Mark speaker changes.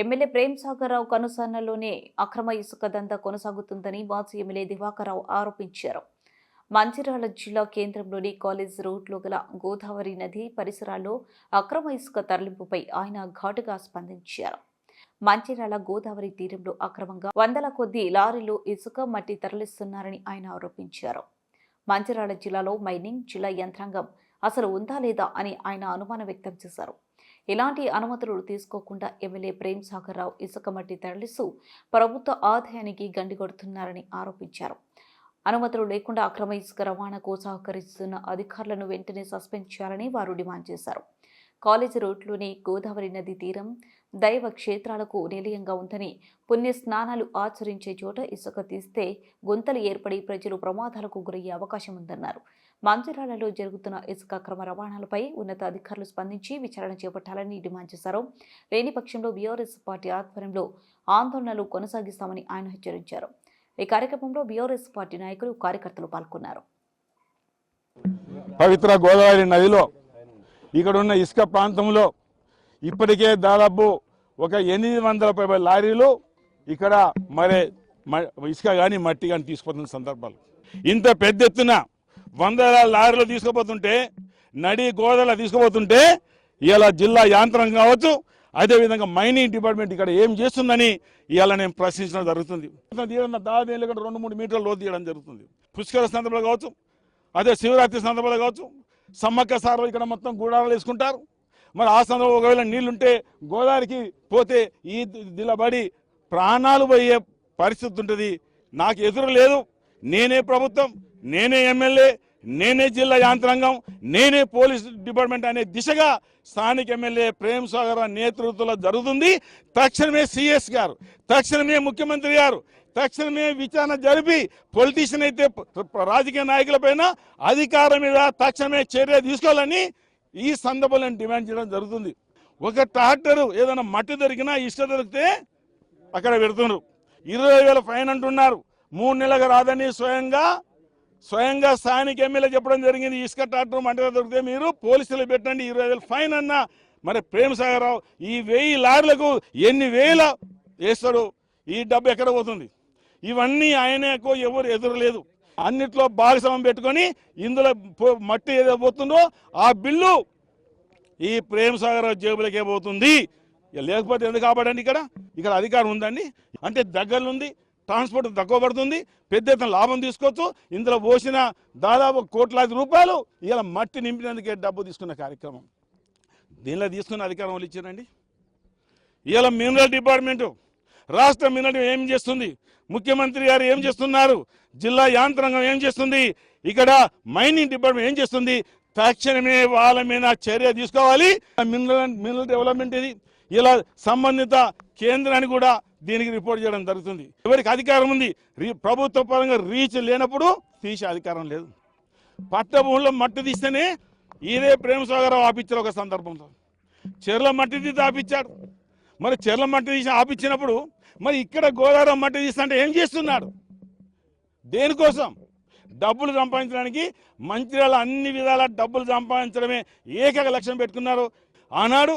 Speaker 1: MLA Prem Sagar Rao కనుసన్నలోనే అక్రమ ఇసుక దందా కొనసాగుతుందని మాజీ ఎమ్మెల్యే దివాకర్రావు ఆరోపించారు. మంచిర్యాల జిల్లా కేంద్రంలోని కాలేజ్ రోడ్లో గల గోదావరి నది పరిసరాల్లో అక్రమ ఇసుక తరలింపుపై ఆయన ఘాటుగా స్పందించారు. మంచిర్యాల గోదావరి తీరంలో అక్రమంగా వందల కొద్ది లారీలు ఇసుక మట్టి తరలిస్తున్నారని ఆయన ఆరోపించారు. మంచిర్యాల జిల్లాలో మైనింగ్ జిల్లా యంత్రాంగం అసలు ఉందా లేదా అని ఆయన అనుమానం వ్యక్తం చేశారు. ఇలాంటి అనుమతులు తీసుకోకుండా ఎమ్మెల్యే ప్రేమ్ సాగర్ రావు ఇసుక మట్టి తరలిస్తూ ప్రభుత్వ ఆదాయానికి గండిగొడుతున్నారని ఆరోపించారు. అనుమతులు లేకుండా అక్రమ ఇసుక రవాణాకు సహకరిస్తున్న అధికారులను వెంటనే సస్పెండ్ చేయాలని వారు డిమాండ్ చేశారు. కాలేజీ రోడ్లోని గోదావరి నది తీరం దైవ క్షేత్రాలకు నిలయంగా ఉందని పుణ్య స్నానాలు ఆచరించే చోట ఇసుక తీస్తే గుంతలు ఏర్పడి ప్రజలు ప్రమాదాలకు గురయ్యే అవకాశం ఉందన్నారు. మంచిర్యాలలో జరుగుతున్న ఇసుక అక్రమ రవాణాలపై ఉన్నత అధికారులు స్పందించి విచారణ చేపట్టాలని డిమాండ్ చేశారు. లేని పక్షంలో బీఆర్ఎస్ పార్టీ ఆధ్వర్యంలో ఆందోళనలు కొనసాగిస్తామని ఆయన హెచ్చరించారు. ఈ కార్యక్రమంలో బీఆర్ఎస్ పార్టీ నాయకులు కార్యకర్తలు పాల్గొన్నారు.
Speaker 2: పవిత్ర గోదావరి నదిలో ఇక్కడ ఉన్న ఇసుక ప్రాంతంలో ఇప్పటికే దాదాపు ఒక ఎనిమిది వందల పైబడి లారీలు ఇక్కడ మరే మ- ఇసుక కానీ మట్టి కానీ తీసుకుపోతున్న సందర్భాలు. ఇంత పెద్ద ఎత్తున వందల లారీలు తీసుకుపోతుంటే నడి గోదల తీసుకుపోతుంటే ఇలా జిల్లా యాంత్రం కావచ్చు అదేవిధంగా మైనింగ్ డిపార్ట్మెంట్ ఇక్కడ ఏం చేస్తుందని ఇవాళ నేను ప్రశ్నించడం జరుగుతుంది. తీయడం దాదాపు ఇక్కడ రెండు మూడు మీటర్ల లోతు తీయడం జరుగుతుంది. పుష్కర సందర్భంలో కావచ్చు అదే శివరాత్రి సందర్భంలో కావచ్చు సమ్మక్క సార్లు ఇక్కడ మొత్తం గూడాలు వేసుకుంటారు. మరి ఆ సందర్భంలో ఒకవేళ నీళ్ళుంటే గోదావరికి పోతే ఈ దిలబడి ప్రాణాలు పోయే పరిస్థితి ఉంటుంది. నాకు ఎదురు లేదు. నేనే ప్రభుత్వం నేనే ఎమ్మెల్యే నేనే జిల్లా యాంత్రాంగం నేనే పోలీస్ డిపార్ట్మెంట్ అనే దిశగా స్థానిక ఎమ్మెల్యే ప్రేమ్ సాగర్ నేతృత్వంలో జరుగుతుంది. తక్షణమే సిఎస్ గారు తక్షణమే ముఖ్యమంత్రి గారు తక్షణమే విచారణ జరిపి పొలిటీషియన్ అయితే రాజకీయ నాయకులపైన అధికారం మీద తక్షణమే చర్య తీసుకోవాలని ఈ సందర్భంలో డిమాండ్ చేయడం జరుగుతుంది. ఒక ట్రాక్టర్ ఏదైనా మట్టి దొరికినా ఇసుక దొరికితే అక్కడ పెడుతున్నారు. ఇరవై వేల ఫైన్ అంటున్నారు. మూడు నెలలకు రాదని స్వయంగా స్వయంగా స్థానిక ఎమ్మెల్యే చెప్పడం జరిగింది. ఇసుక ట్రాక్టర్ మంటగా దొరికితే మీరు పోలీసులు పెట్టండి ఇరవై వేల ఫైన్ అన్న. మరి ప్రేమ్ సాగర్ రావు ఈ వెయ్యి లారీలకు ఎన్ని వేల వేస్తాడు? ఈ డబ్బు ఎక్కడ పోతుంది? ఇవన్నీ ఆయనకు ఎవరు ఎదురలేదు. అన్నిట్లో భాగస్వామ్యం పెట్టుకొని ఇందులో పో- మట్టి ఏదో పోతుందో ఆ బిల్లు ఈ ప్రేమ్ సాగర్ జేబులకే పోతుంది. ఇక లేకపోతే ఎందుకు కాపాడండి ఇక్కడ? ఇక్కడ అధికారం ఉందండి. అంటే దగ్గర ఉంది ట్రాన్స్పోర్ట్ తక్కువ పడుతుంది పెద్ద ఎత్తున లాభం తీసుకోవచ్చు. ఇందులో పోసిన దాదాపు కోట్లాది రూపాయలు ఇలా మట్టి నింపినందుకే డబ్బు తీసుకున్న కార్యక్రమం. దీనిలో తీసుకున్న అధికారం వాళ్ళు ఇచ్చారండి. ఇలా మినరల్ డిపార్ట్మెంటు రాష్ట్ర మినరల్ ఏం చేస్తుంది? ముఖ్యమంత్రి గారు ఏం చేస్తున్నారు? జిల్లా యాంత్రాంగం ఏం చేస్తుంది? ఇక్కడ మైనింగ్ డిపార్ట్మెంట్ ఏం చేస్తుంది? తక్షణమే వాళ్ళ మీద చర్య తీసుకోవాలి. మినరల్ మినరల్ డెవలప్మెంట్ ఇది. ఇలా సంబంధిత కేంద్రాన్ని కూడా దీనికి రిపోర్ట్ చేయడం జరుగుతుంది. ఎవరికి అధికారం ఉంది? రీ- ప్రభుత్వ పరంగా రీచ్ లేనప్పుడు తీసే అధికారం లేదు. పట్టభూమిలో మట్టి తీస్తేనే ఇదే ప్రేమసాగరావు ఆపించారు ఒక సందర్భంలో. చెర్ల మట్టి తీసి ఆపించాడు మరి చెర్ల మట్టి తీసి ఆపించినప్పుడు మరి ఇక్కడ గోదావరి మట్టి తీస్తుంటే ఏం చేస్తున్నాడు? దేనికోసం డబ్బులు సంపాదించడానికి మంచిర్యాల అన్ని విధాల డబ్బులు సంపాదించడమే ఏకైక లక్ష్యం పెట్టుకున్నారు. ఆనాడు